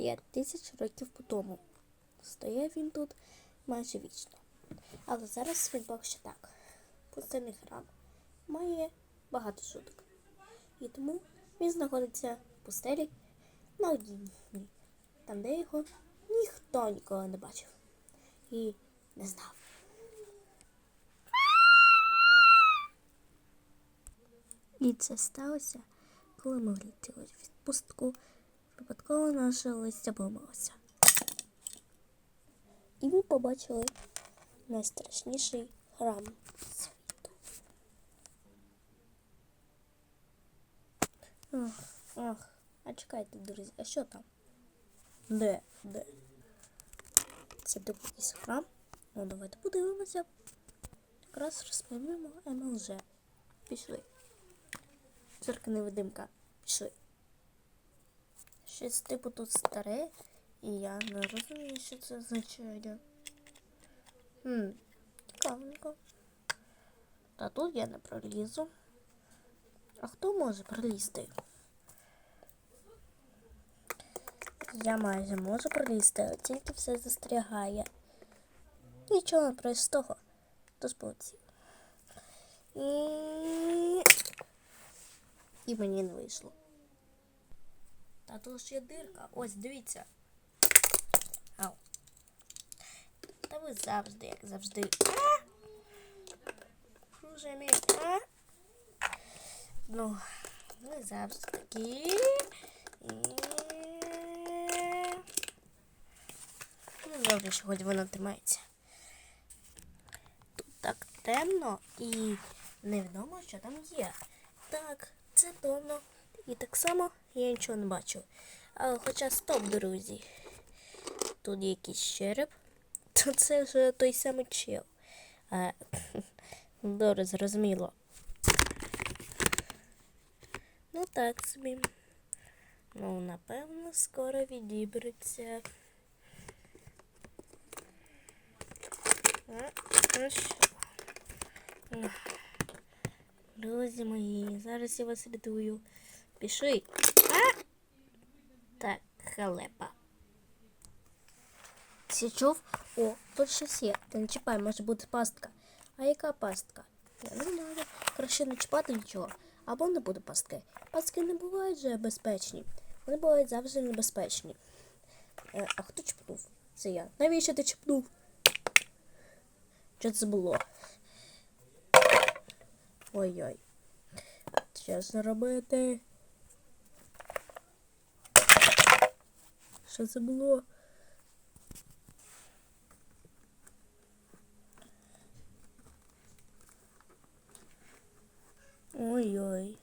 5 тисяч років тому. Стояв він тут майже вічно. Але зараз він поки що так. Пустельний храм має багато шуток. І тому він знаходиться в пустелі на одній там, де його ніхто ніколи не бачив і не знав. І це сталося, коли ми влетіли в відпустку, випадково наше листя вимилося. І ми побачили найстрашніший храм світу. Ах, ах, а чекайте, друзі, а що там? Де? Де? Це типу якийсь храм? Ну, давайте подивимося. Якраз розповімо МЛЖ. Пішли. Цирка невидимка. Пішли. Щось типу тут старе, і я не розумію, що це означає. Хм, цікавенько. Та тут я не пролізу. А хто може пролізти? Я майже можу пролізти, але тільки все застрягає. Нічого не простого. Тож полетів. І... І мені не вийшло. Та тут ж є дирка. Ось, дивіться. Ау. Та ви завжди, як завжди. А! Мій. Ну, ви завжди такі. Ну, добре, що хоч воно тримається. Тут так темно і невідомо, що там є. Так, це темно. І так само я нічого не бачу. А, хоча стоп, друзі. Тут якийсь череп. То це вже той самий чел. А, добре, зрозуміло. Ну так собі. Ну, напевно, скоро відібреться. Ну що? Друзі мої, зараз я вас рятую. Пішли. А? Так, халепа. Чув? О, тут щось є. Та не чіпай, може бути пастка. А яка пастка? Я не знаю. Краще не чіпати нічого. Або не буде пастки. Пастки не бувають же безпечні. Вони бувають завжди небезпечні. Е, а хто чіпнув? Це я. Навіщо ти чіпнув? Що це було? Ой-ой. Що ж що це було. Ой-ой.